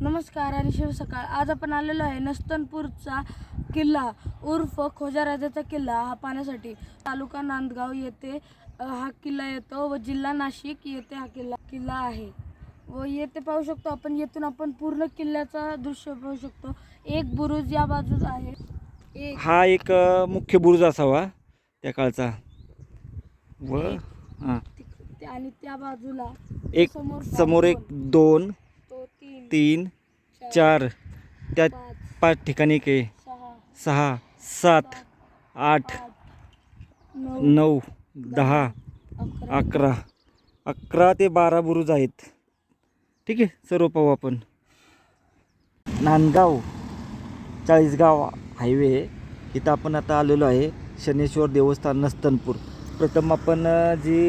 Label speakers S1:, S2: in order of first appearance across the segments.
S1: नमस्कार आणि शिवसकाळ आज आपण आलेलो आहे नस्तनपूरचा किल्ला उर्फ खोजा राजाचा किल्ला. हा पाहण्यासाठी तालुका नांदगाव येथे हा किल्ला येतो व जिल्हा नाशिक येथे हा किल्ला किल्ला आहे. व येथे पाहू शकतो आपण येथून आपण पूर्ण किल्ल्याचा दृश्य पाहू शकतो. एक बुरुज या बाजूस आहे. एक
S2: हा एक मुख्य बुरुज असावा त्या काळचा. व
S1: आणि त्या बाजूला
S2: एक
S1: समोर
S2: समोर एक दोन
S1: तीन
S2: चार त्या
S1: पाच
S2: ठिकाणी आहे
S1: सहा
S2: सात आठ
S1: नऊ
S2: दहा
S1: अकरा.
S2: अकरा. ते बारा बुरुज आहेत. ठीक आहे सर्व पाहू आपण. नांदगाव चाळीसगाव हायवे इथं आपण आता आलेलो आहे शनेश्वर देवस्थान नस्तनपूर. प्रथम आपण जी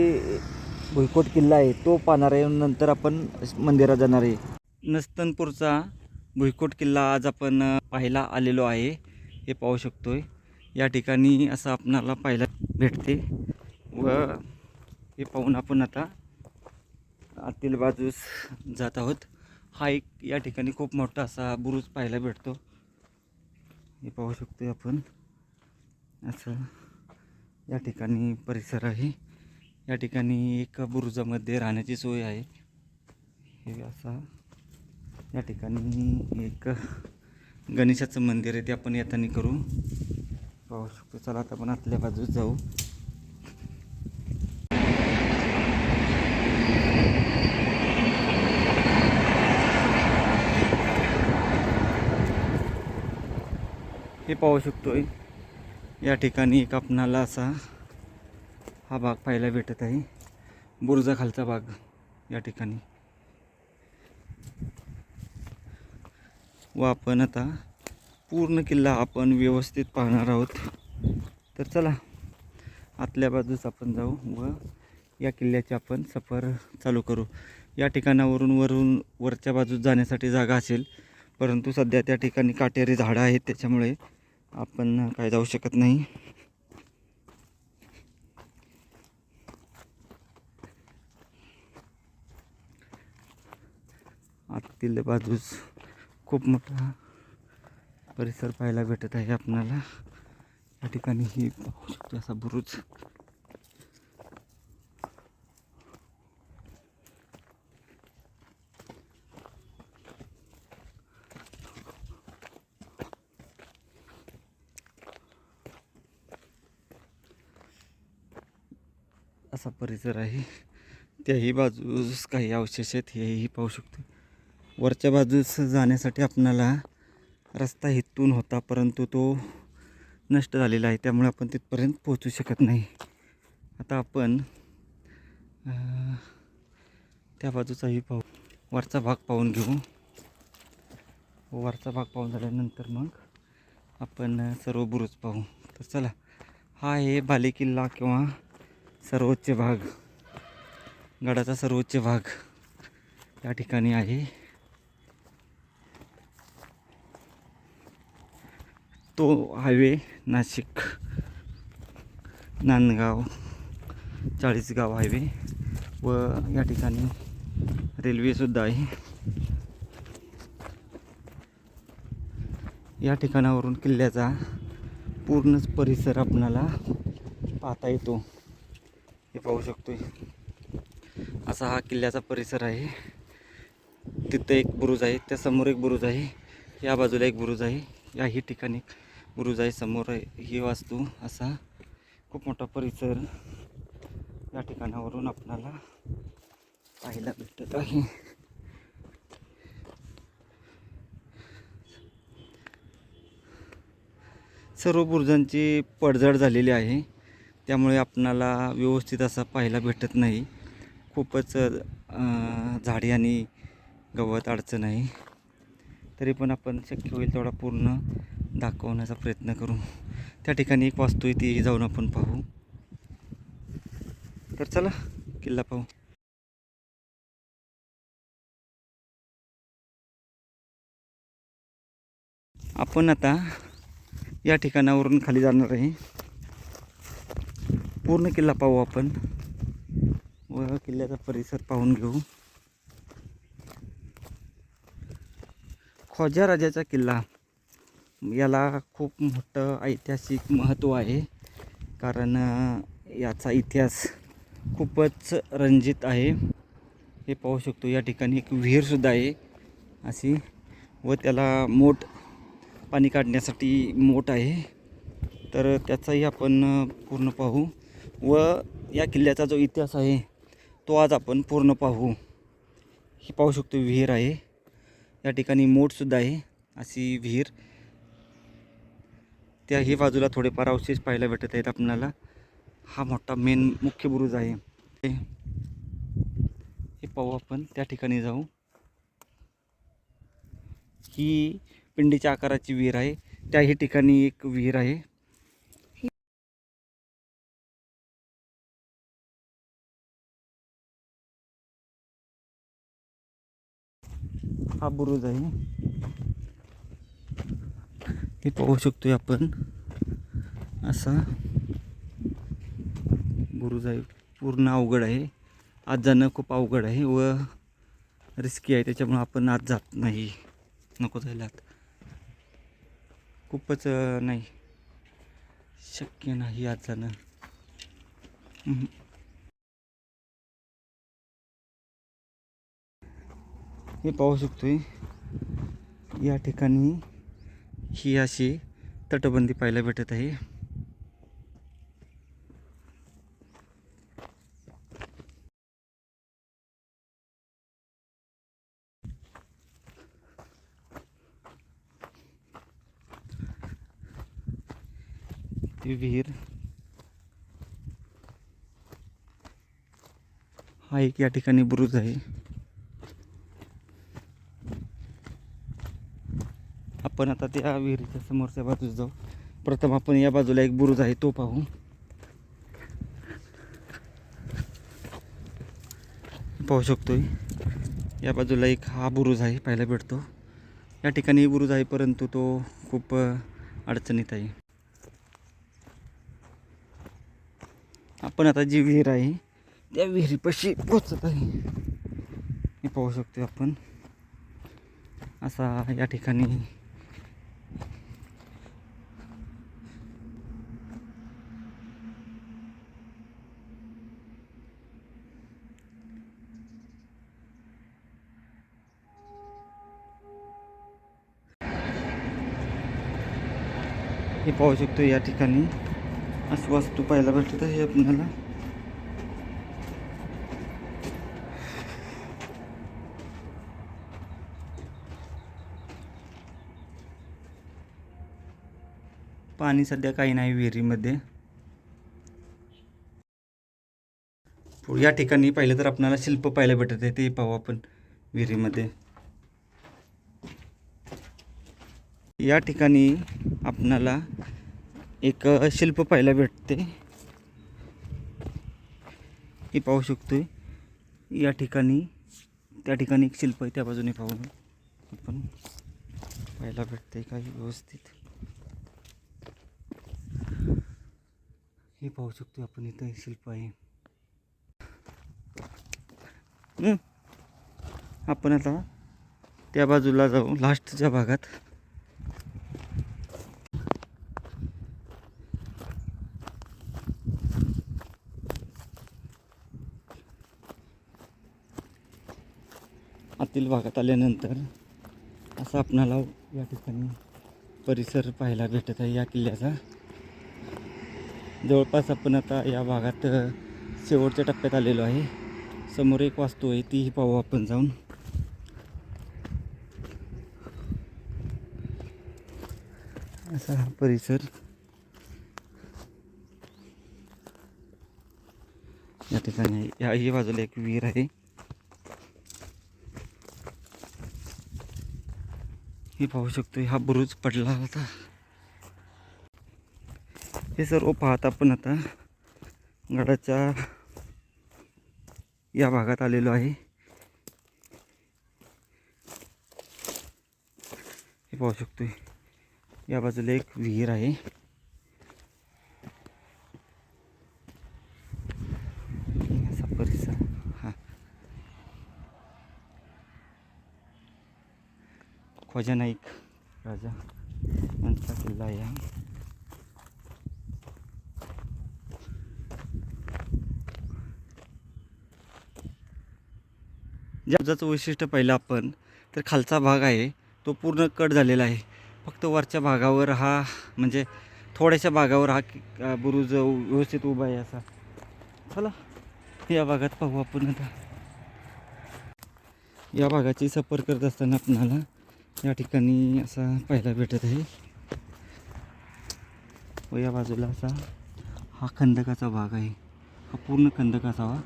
S2: भुईकोट किल्ला आहे तो पाहणार आहे. नंतर आपण मंदिरात जाणार आहे. नस्तनपूरचा भुईकोट किल्ला आज आपण पाहायला आलेलो आहे. हे पाहू शकतोय. या ठिकाणी असं आपणाला पाहायला भेटते. व हे पाहून आपण आता आतील बाजूस जात आहोत. हा एक या ठिकाणी खूप मोठा असा बुरुज पाहायला भेटतो. हे पाहू शकतो आपण. असं या ठिकाणी परिसर आहे. या ठिकाणी एका बुरुजामध्ये राहण्याची सोय आहे. हे असा या ठिकाणी एक गणेशाचं मंदिर आहे ते आपण येताना करू. पाहू शकतो. चला आता आपण आतल्या बाजूस जाऊ. हे पाहू शकतोय. या ठिकाणी एक आपणाला असा हा भाग पाहायला भेटत आहे. बुरुजाखालचा भाग या ठिकाणी. व आपण आता पूर्ण किल्ला आपण व्यवस्थित पाहणार आहोत. तर चला आतल्या बाजूस आपण जाऊ व या किल्ल्याची आपण सफर चालू करू. या ठिकाणावरून वरून वरच्या बाजूस जाण्यासाठी जागा असेल परंतु सध्या त्या ठिकाणी काटेरी झाडं आहेत त्याच्यामुळे आपण काय जाऊ शकत नाही. आतील बाजूस खूप मोठा परिसर पाहायला भेटत आहे आपणाला या ठिकाणी ही पाहू शकतो असा बुरुज. असा परिसर आहे. त्याही बाजूस काही अवशेष आहेत हेही पाहू शकतो. वरच्या बाजूस जाण्यासाठी आपणाला रस्ता इथून होता परंतु तो नष्ट झालेला आहे. त्यामुळे आपण तिथपर्यंत पोहोचू शकत नाही. आता आपण त्या बाजूचाही पाहू. वरचा भाग पाहून घेऊ. वरचा भाग पाहून झाल्यानंतर मग आपण सर्व बुरुज पाहू. तर चला हा आहे बालेकिल्ला किंवा सर्वोच्च भाग. गडाचा सर्वोच्च भाग या ठिकाणी आहे. तो हायवे नाशिक नांदगाव चाळीसगाव हायवे व या ठिकाणी रेल्वेसुद्धा आहे. या ठिकाणावरून किल्ल्याचा पूर्णच परिसर आपणाला पाहता येतो. हे पाहू शकतो असा हा किल्ल्याचा परिसर आहे. तिथं एक बुरुज आहे त्यासमोर एक बुरुज आहे या बाजूला एक बुरुज आहे. याही ठिकाणी एक आहे समोर ही वास्तू असा खूप मोठा परिसर या ठिकाणावरून आपणाला पाहायला भेटत आहे. सर्व बुरुजांची पडझड झालेली आहे त्यामुळे आपणाला व्यवस्थित असा पाहायला भेटत नाही. खूपच झाडी आणि गवत अडचण आहे. तरी पण आपण शक्य होईल तेवढा पूर्ण दाखवण्याचा प्रयत्न करू. त्या ठिकाणी एक वास्तू आहे ती जाऊन आपण पाहू. तर चला किल्ला पाहू. आपण आता या ठिकाणावरून खाली जाणार आहे. पूर्ण किल्ला पाहू आपण व किल्ल्याचा परिसर पाहून घेऊ. खोजा राजाचा किल्ला. याला खूप मोठं ऐतिहासिक महत्त्व आहे. कारण याचा इतिहास खूपच रंजित आहे. हे पाहू शकतो या ठिकाणी एक विहीरसुद्धा आहे. अशी व त्याला मोठ पाणी काढण्यासाठी मोठ आहे. तर त्याचाही आपण पूर्ण पाहू. व या किल्ल्याचा जो इतिहास आहे तो आज आपण पूर्ण पाहू. ही पाहू शकतो विहीर आहे. या ठिकाणी मोठसुद्धा आहे. अशी विहीर त्याही बाजूला थोडेफार अवशेष पाहायला भेटत आहेत आपल्याला. हा मोठा मेन मुख्य बुरुज आहे. हे हे पाहू आपण त्या ठिकाणी जाऊ. ही पिंडीच्या आकाराची विहीर आहे. त्याही ठिकाणी एक विहीर आहे. हा बुरुज आहे. हे पाहू शकतोय आपण. असा बुरुज आहे. पूर्ण अवघड आहे. आज जाणं खूप अवघड आहे व रिस्की आहे. त्याच्यामुळं आपण आज जात नाही. नको जायला आत. खूपच नाही. शक्य नाही आज जाणं. हे पाहू शकतोय. या ठिकाणी ही अशी तटबंदी पाहायला भेटत आहे. ती विहीर हा एक या ठिकाणी बुरुज आहे. आपण आता त्या विहिरीच्या समोरच्या बाजूस जाऊ. प्रथम आपण या बाजूला एक बुरुज आहे तो पाहू. पाहू शकतोय. या बाजूला एक हा बुरुज आहे पाहायला भेटतो. या ठिकाणी बुरुज आहे परंतु तो खूप अडचणीत आहे. आपण आता जी विहीर आहे त्या विहिरीपाशी पोचत आहे. हे पाहू शकतो आपण. असा या ठिकाणी हे पाहू शकतो या ठिकाणी. असं वास्तू पाहायला भेटत आहे आपल्याला. पाणी सध्या काही नाही विहिरीमध्ये. या ठिकाणी पाहिलं तर आपल्याला शिल्प पाहायला भेटत आहे ते पाहू आपण विहिरीमध्ये. या ठिकाणी आपणाला एक शिल्प पाहायला भेटते. हे पाहू शकतो या ठिकाणी त्या ठिकाणी एक शिल्प आहे त्या बाजूने पाहू आपण. पाहायला भेटते काही व्यवस्थित. हे पाहू शकतो आपण इथं हे शिल्प आहे. आपण आता त्या बाजूला जाऊ लास्टच्या भागात. आतील भागात आल्यानंतर असं आपणाला या ठिकाणी परिसर पाहायला भेटत आहे. या किल्ल्याचा जवळपास आपण आता या भागात शेवटच्या टप्प्यात आलेलो आहे. समोर एक वास्तू आहे तीही पाहू आपण जाऊन. असा हा परिसर या ठिकाणी या ही बाजूला एक विहीर आहे. मी पाहू शकतो हा बुरुज पडला होता. हे सर्व पाहत आपण आता गडाच्या या भागात आलेलो आहे. हे पाहू शकतो या बाजूला एक विहीर आहे असा परिसर हा नाईक राजा यांचा किल्ला आहे. हा ज्याचं वैशिष्ट्य पाहिलं आपण तर खालचा भाग आहे तो पूर्ण कट झालेला आहे. फक्त वरच्या भागावर हा म्हणजे थोड्याशा भागावर हा बुरुज व्यवस्थित उभा आहे असा. चला या भागात पाहू आपण आता. या भागाची सफर करत असताना आपणाला या ठिकाणी असा पाहायला भेटत आहे. व या बाजूला असा हा खंदकाचा भाग आहे. हा पूर्ण खंदक असावा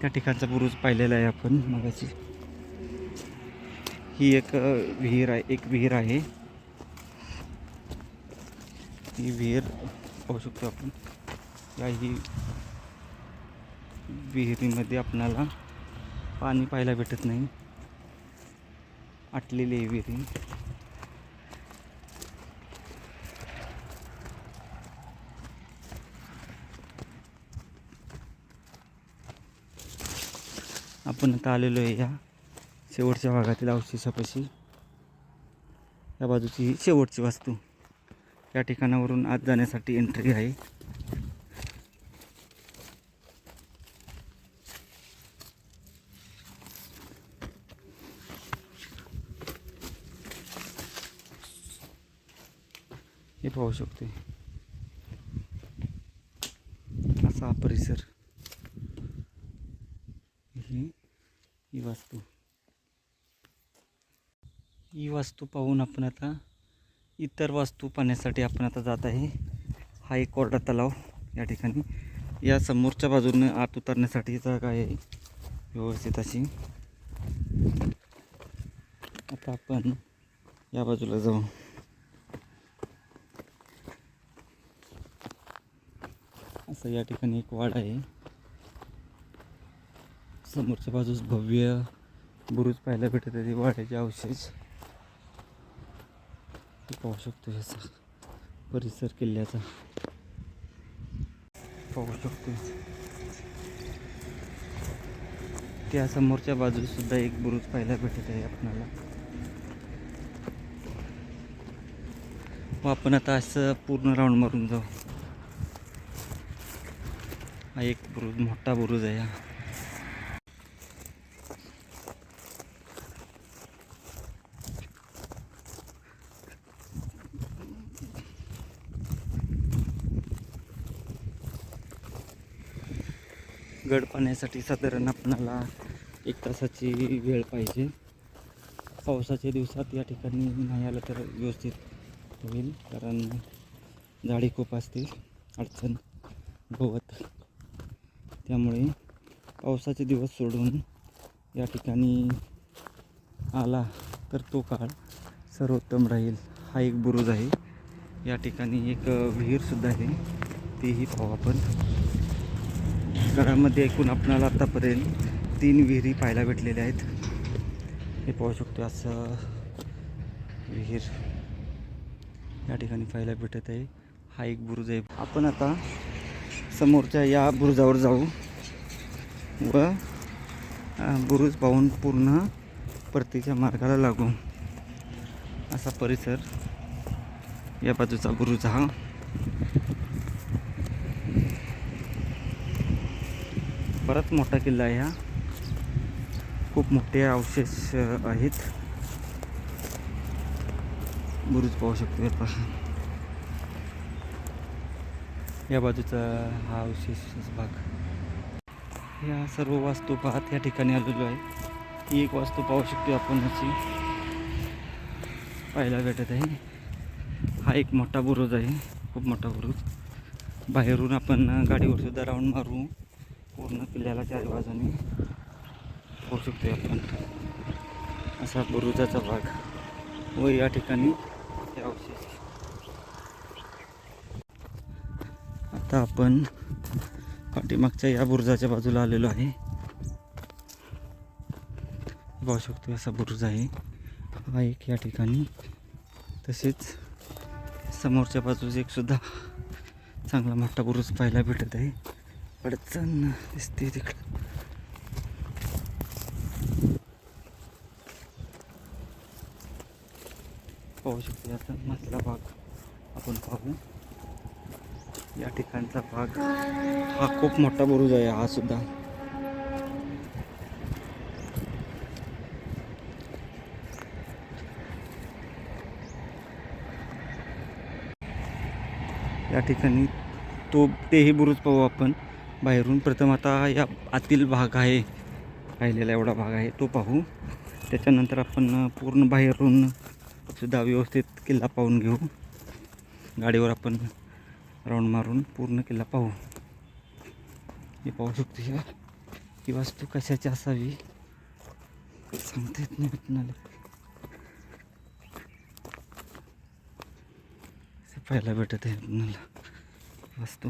S2: त्या ठिकाणचा बुरुज पाहिलेला आहे आपण मगाशी. ही एक विहीर आहे एक विहीर आहे. ही विहीर पाहू शकतो आपण. या ही विहिरीमध्ये आपणाला पाणी पाहायला भेटत नाही. आटलेली आहे विहिरी. आपण आता आलेलो आहे या शेवटच्या भागातील अवशेषापाशी. या बाजूची ही शेवटची वास्तू. या ठिकाणावरून आत जाण्यासाठी एंट्री आहे. पाहू शकते असा हा परिसर. ही ही वास्तू. ही वास्तू पाहून आपण आता इतर वास्तू पाहण्यासाठी आपण आता जात आहे. हा एक कोरडा तलाव या ठिकाणी. या समोरच्या बाजूने आत उतरण्यासाठी जागा आहे? व्यवस्थित अशी. आता आपण या बाजूला जाऊ. असं या ठिकाणी एक वाड आहे. समोरच्या बाजूस भव्य बुरुज पाहायला भेटत आहे. वाड्याचे अवशेष. पाहू शकतो याचा परिसर किल्ल्याचा. पाहू शकतो त्या समोरच्या बाजूस सुद्धा एक बुरुज पाहायला भेटत आहे आपणाला. व आपण आता असं पूर्ण राऊंड मारून जाऊ. हा एक बुरुज मोठा बुरुज आहे हा. गड पाण्यासाठी साधारण आपणाला एक तासाची वेळ पाहिजे. पावसाच्या दिवसात या ठिकाणी नाही आलं तर व्यवस्थित होईल कारण झाडी खूप असतील अडचण गवत त्यामुळे पावसाचे दिवस सोडून या ठिकाणी आला तर तो काळ सर्वोत्तम राहील. हा एक बुरुज आहे. या ठिकाणी एक विहीरसुद्धा आहे. तीही पाहू आपण. घरामध्ये एकूण आपणाला आत्तापर्यंत तीन विहिरी पाहायला भेटलेल्या आहेत. हे पाहू शकतो असं विहीर या ठिकाणी पाहायला भेटत आहे. हा एक बुरुज आहे. आपण आता समोरच्या या बुरुजावर जाऊ. व बुरुज पाहून पूर्ण परतीच्या मार्गाला लागू. असा परिसर या बाजूचा बुरुज हा. बराच मोठा किल्ला आहे हा. खूप मोठे अवशेष आहेत. बुरुज पाहू शकतो आता या बाजूचा हा अवशेष भाग. या सर्व वास्तू पाहत या ठिकाणी आलेलो आहे. ही एक वास्तू पाहू शकतो आपण अशी पाहायला भेटत आहे. हा एक मोठा बुरुज आहे. खूप मोठा बुरुज. बाहेरून आपण गाडीवर सुद्धा राऊंड मारू. पूर्ण किल्ल्याला चारी बाजूने पाहू शकतो आपण. असा बुरुजाचा भाग व या ठिकाणी आता आपण पाठीमागच्या या बुरुजाच्या बाजूला आलेलो आहे. पाहू शकतो असा बुरुज आहे. हा एक या ठिकाणी. तसेच समोरच्या बाजूस एक सुद्धा चांगला मोठा बुरुज पाहायला भेटत आहे. अडचण दिसते तिकडं. पाहू शकतो याचा मधला भाग आपण पाहू. या ठिकाणचा भाग. हा खूप मोठा बुरुज आहे हा सुद्धा. या ठिकाणी तो तेही बुरुज पाहू आपण. बाहेरून प्रथम आता या आतील भाग आहे. राहिलेला एवढा भाग आहे तो पाहू. त्याच्यानंतर आपण पूर्ण बाहेरून सुद्धा व्यवस्थित किल्ला पाहून घेऊ. गाडीवर आपण राऊंड मारून पूर्ण किल्ला पाहू. हे पाहू शकतो ही ही वास्तू कशाची असावी? सांगता येत नाही आपणाला पाहायला भेटत आहे आपणाला वास्तू.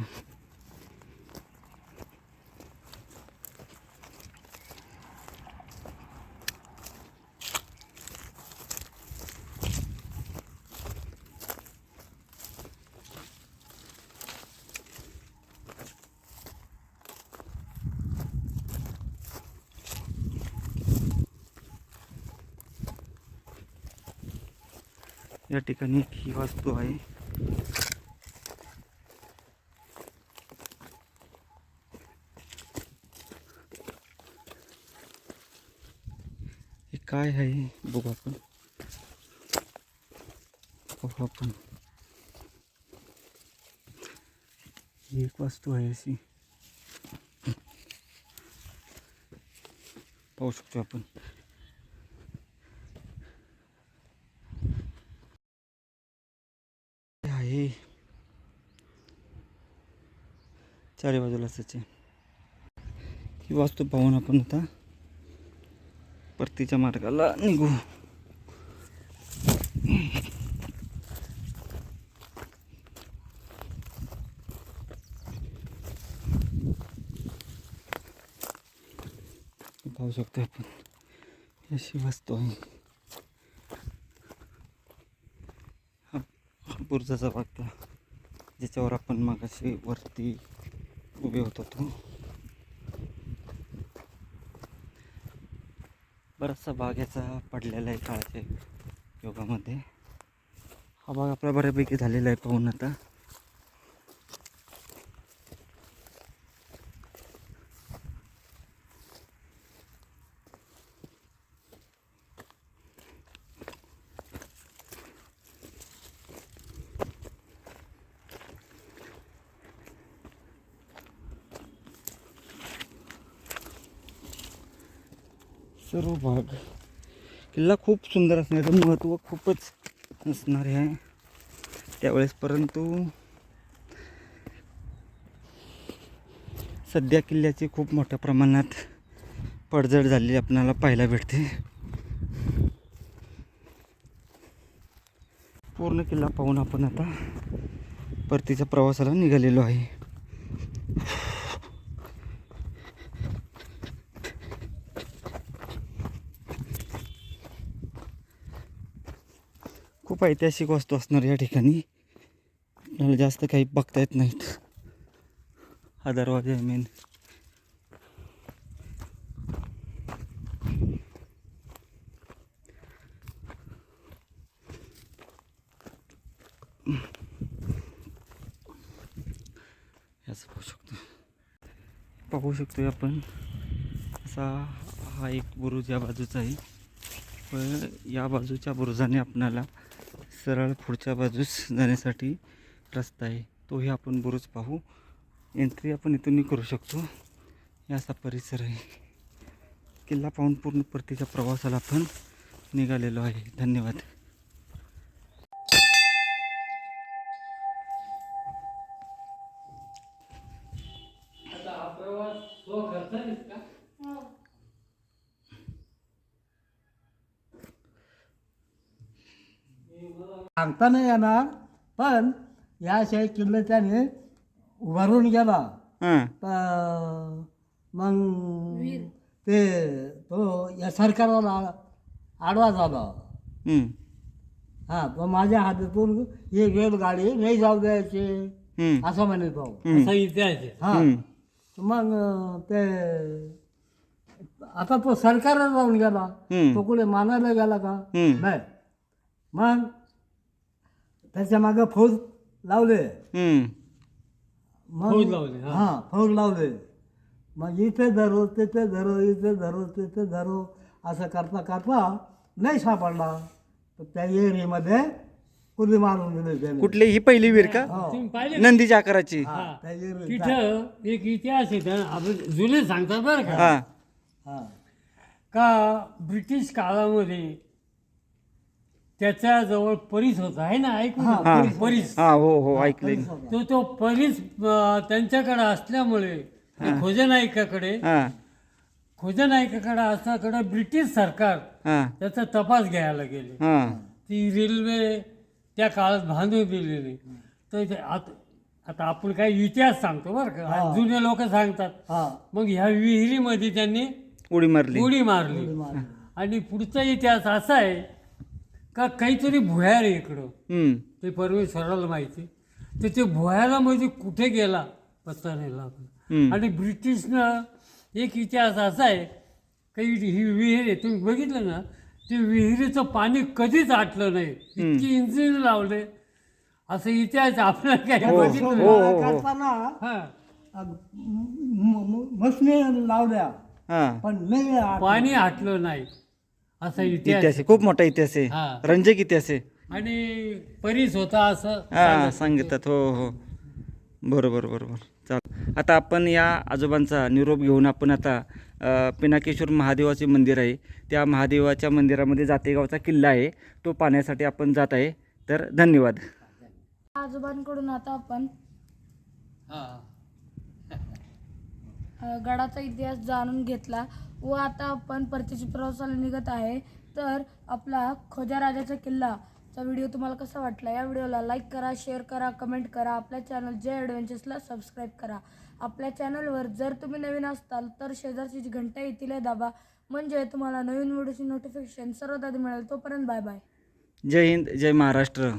S2: या ठिकाणी ही वास्तू आहे. हे काय ही एक वास्तू आहे अशी. पाहू शकतो आपण. चारी बाजूला असायचे ही वास्तू पाहून आपण आता परतीच्या मार्गाला निघू. पाहू शकतो आपण. अशी वास्तू आहे. हा बुरजाचा भाग त्या ज्याच्यावर आपण मागाशी वरती उभे होत होतो बराचसा भाग याचा पडलेला आहे काळाच्या योगामध्ये. हा भाग आपला बऱ्यापैकी झालेला आहे पाहून आता सर्व भाग किल्ला खूप सुंदर असण्याचं महत्त्व खूपच असणारे आहे. त्यावेळेस परंतु सध्या किल्ल्याची खूप मोठ्या प्रमाणात पडझड झालेली आपल्याला पाहायला भेटते. पूर्ण किल्ला पाहून आपण आता परतीच्या प्रवासाला निघालेलो आहे. खूप ऐतिहासिक वस्तू असणार या ठिकाणी. आपल्याला जास्त काही बघता येत नाहीत. हा दरवाजा आहे मेन याचं पाहू शकतो. पाहू शकतोय आपण. असा हा एक बुरुज या बाजूचा आहे. व या बाजूच्या बुरुजाने आपणाला सरळ पुढच्या बाजूस जाण्यासाठी रस्ता आहे. तोही आपण बरोच पाहू. एंट्री आपण इथूनही करू शकतो. हे असा परिसर आहे. किल्ला पाहून पूर्ण परतीच्या प्रवासाला आपण निघालेलो आहे. धन्यवाद.
S3: सांगता नाही येणार पण याशिवाय किल्ला त्याने उभारून गेला.
S2: हां.
S3: प- मग ते तो या सरकारला आडवा झाला. हा. तो माझ्या हातातून ही रेलगाडी नाही जाऊ द्यायची. असं म्हणे तो. असा इतिहास आहे. हा. मग अं, ते आता तो सरकारला जाऊन गेला. तो कुठे मानायला गेला का. नाही. मग त्याच्या मागं फौज लावले.
S2: हम्म.
S3: मग हां. फौज लावले. मग इथे धरो तिथे धरो इथे धरो तिथे धरो असं करता करता नाही सापडला तर त्या एरीमध्ये कुली मारून दिले त्याने.
S2: कुठली? ही पहिली वीर का?
S3: हो.
S4: तुम्ही पाहिले
S2: नंदीच्या आकाराची.
S3: हा, त्या
S4: तिथं एक इतिहास आहे त्या आपण जुने सांगतात बरं का.
S2: हा.
S3: हा.
S4: का ब्रिटिश काळामध्ये त्याच्याजवळ परीस होता. आहे ना? ऐकून
S3: हा? परीस.
S2: हा हो हो ऐकले.
S4: तो तो परीस अं, त्यांच्याकडे असल्यामुळे आणि खोजनायकाकडे
S2: हा.
S4: खोजनायकाकडे असल्याकडे ब्रिटिश सरकार
S2: हा.
S4: त्याचा तपास घ्यायला गेले.
S2: हा.
S4: ती रेल्वे त्या काळात बांधून दिलेली. तर ते आता आता आपण काही इतिहास सांगतो बरं का. जुने लोक सांगतात.
S3: हा.
S4: मग ह्या विहिरीमध्ये त्यांनी
S2: उडी मारली.
S4: उडी मारली. आणि पुढचा इतिहास असा आहे का काहीतरी भुयार आहे इकडं.
S2: हम्म.
S4: ते परमेश्वराला माहिती. तर ते भुयारा म्हणजे कुठे गेला? पत्ता नाही लागला
S2: हम्म.
S4: आणि ब्रिटिशनं एक इतिहास असा आहे का ही विहीर आहे तुम्ही बघितलं ना ते विहिरीचं पाणी कधीच आटलं नाही. इतकी इंजिन लावले. असं इतिहास आपल्याला काही
S2: हो,
S4: बघितलं नाही.
S2: हो, हो.
S3: करताना
S4: हा.
S3: मसने लावल्या.
S2: हा.
S3: पण नाही
S4: पाणी आटलं नाही. असा इतिहास
S2: इतिहास आहे खूप मोठा इतिहास आहे. रंजक इतिहास आहे.
S4: आणि परीस होता असं
S2: हा सांगितलं. हो हो. बरोबर बरोबर. चाल आता आपण या आजोबांचा निरोप घेऊन आपण आता अ, पिनाकेश्वर महादेवाचे मंदिर आहे. त्या महादेवाच्या मंदिरामध्ये जातेगावचा किल्ला आहे. तो पाहण्यासाठी आपण जात आहे. तर धन्यवाद.
S1: आजोबांकडून आता आपण
S4: हा.
S1: अ, गडाचा इतिहास जाणून घेतला. व आता आपण परतीची प्रवासाला निघत आहे. तर आपला खोजा राजाचा किल्लाचा व्हिडिओ तुम्हाला कसा वाटला? या व्हिडिओला लाईक करा शेअर करा कमेंट करा. आपल्या चॅनल जे ॲडव्हेंचर्सला सबस्क्राईब करा. आपल्या चॅनलवर जर तुम्ही नवीन असताल तर शेजारची जी घंटा येतील दाबा. म्हणजे तुम्हाला नवीन व्हिडिओची नोटिफिकेशन सर्वात आधी मिळेल. तोपर्यंत बाय बाय
S2: जय हिंद जय महाराष्ट्र.